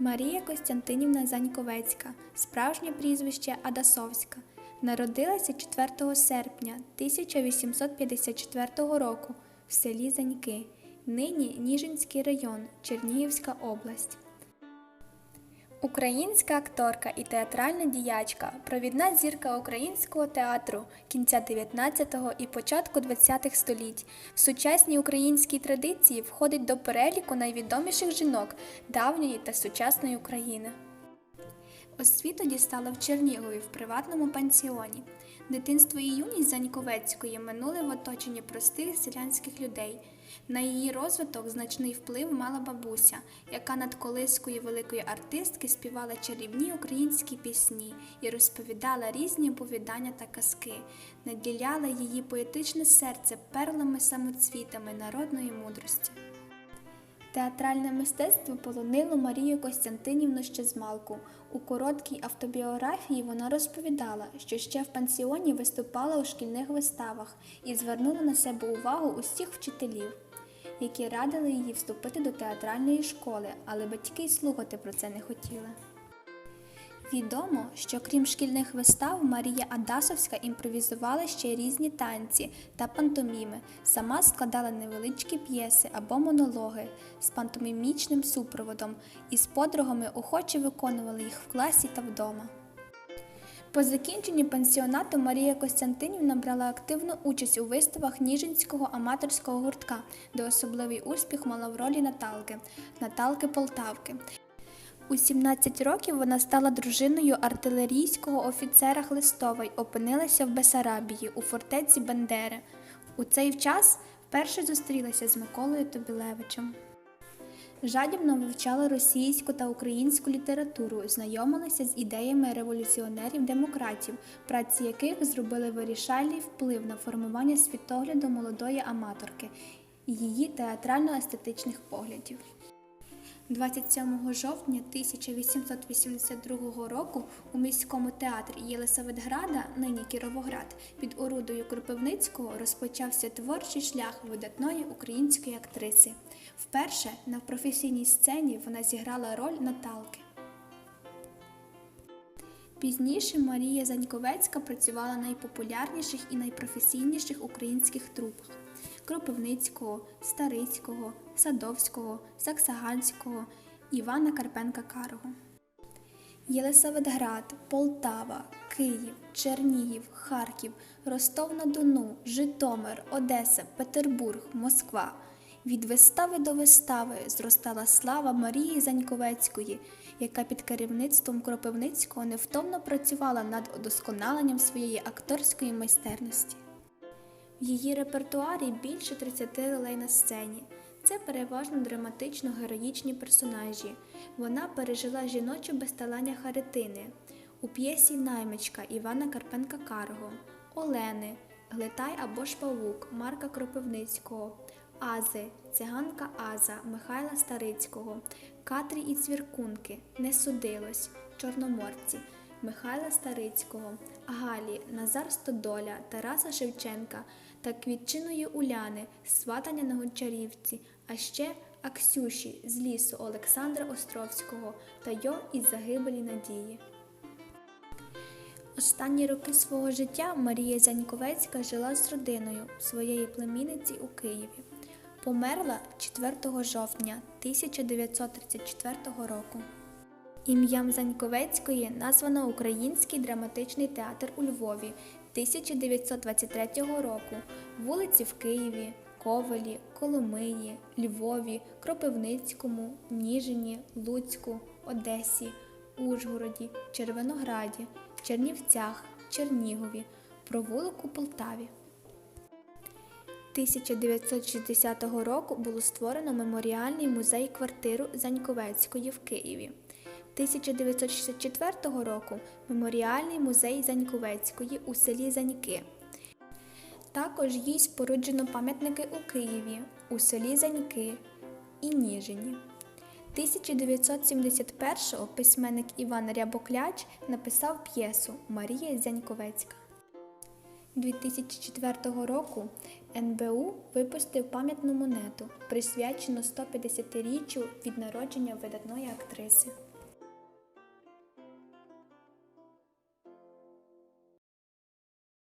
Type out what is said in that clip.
Марія Костянтинівна Заньковецька, справжнє прізвище Адасовська, народилася 4 серпня 1854 року в селі Заньки, нині Ніжинський район, Чернігівська область. Українська акторка і театральна діячка, провідна зірка українського театру кінця 19-го і початку 20-х століть. В сучасній українській традиції входить до переліку найвідоміших жінок давньої та сучасної України. Освіту дістала в Чернігові в приватному пансіоні. Дитинство і юність Заньковецької минули в оточенні простих селянських людей. На її розвиток значний вплив мала бабуся, яка над колискою великої артистки співала чарівні українські пісні і розповідала різні оповідання та казки, наділяла її поетичне серце перлами самоцвітами народної мудрості. Театральне мистецтво полонило Марію Костянтинівну ще з малку. У короткій автобіографії вона розповідала, що ще в пансіоні виступала у шкільних виставах і звернула на себе увагу усіх вчителів, які радили її вступити до театральної школи, але батьки й слухати про це не хотіли. Відомо, що крім шкільних вистав, Марія Адасовська імпровізувала ще різні танці та пантоміми, сама складала невеличкі п'єси або монологи з пантомімічним супроводом і з подругами охоче виконувала їх в класі та вдома. По закінченні пансіонату Марія Костянтинівна брала активну участь у виставах Ніжинського аматорського гуртка, де особливий успіх мала в ролі Наталки, Наталки Полтавки. У 17 років вона стала дружиною артилерійського офіцера Хлистова й опинилася в Бесарабії у фортеці Бендери. У цей час вперше зустрілася з Миколою Тобілевичем. Жадібно вивчала російську та українську літературу, знайомилася з ідеями революціонерів-демократів, праці яких зробили вирішальний вплив на формування світогляду молодої аматорки і її театрально-естетичних поглядів. 27 жовтня 1882 року у міському театрі Єлисаветграда, нині Кіровоград, під орудою Кропивницького розпочався творчий шлях видатної української актриси. Вперше на професійній сцені вона зіграла роль Наталки. Пізніше Марія Заньковецька працювала в найпопулярніших і найпрофесійніших українських трупах Кропивницького, Старицького, Садовського, Саксаганського, Івана Карпенка Карого. Єлисаветград, Полтава, Київ, Чернігів, Харків, Ростов-на-Дону, Житомир, Одеса, Петербург, Москва. Від вистави до вистави зростала слава Марії Заньковецької, яка під керівництвом Кропивницького невтомно працювала над удосконаленням своєї акторської майстерності. В її репертуарі більше 30 ролей на сцені. Це переважно драматично героїчні персонажі. Вона пережила жіноче безталання Харитини у п'єсі Наймичка Івана Карпенка Карго, Олени, Глитай або ж Павук Марка Кропивницького, Ази, Циганка Аза Михайла Старицького, Катрі і Цвіркунки Не судилось, Чорноморці. Михайла Старицького, Галі, Назар Стодоля, Тараса Шевченка та Квітчиної Уляни, сватання на Гончарівці, а ще Аксюші з лісу Олександра Островського та Йо із загибелі Надії. Останні роки свого життя Марія Зяньковецька жила з родиною своєї племінниці у Києві. Померла 4 жовтня 1934 року. Ім'ям Заньковецької названо Український драматичний театр у Львові 1923 року, вулиці в Києві, Ковелі, Коломиї, Львові, Кропивницькому, Ніжині, Луцьку, Одесі, Ужгороді, Червонограді, Чернівцях, Чернігові, провулок у Полтаві. 1960 року було створено меморіальний музей квартиру Заньковецької в Києві. 1964 року меморіальний музей Заньковецької у селі Заньки. Також їй споруджено пам'ятники у Києві, у селі Заньки і Ніжині. 1971-го письменник Іван Рябокляч написав п'єсу Марія Зяньковецька. 2004 року НБУ випустив пам'ятну монету, присвячену 150-річчю від народження видатної актриси.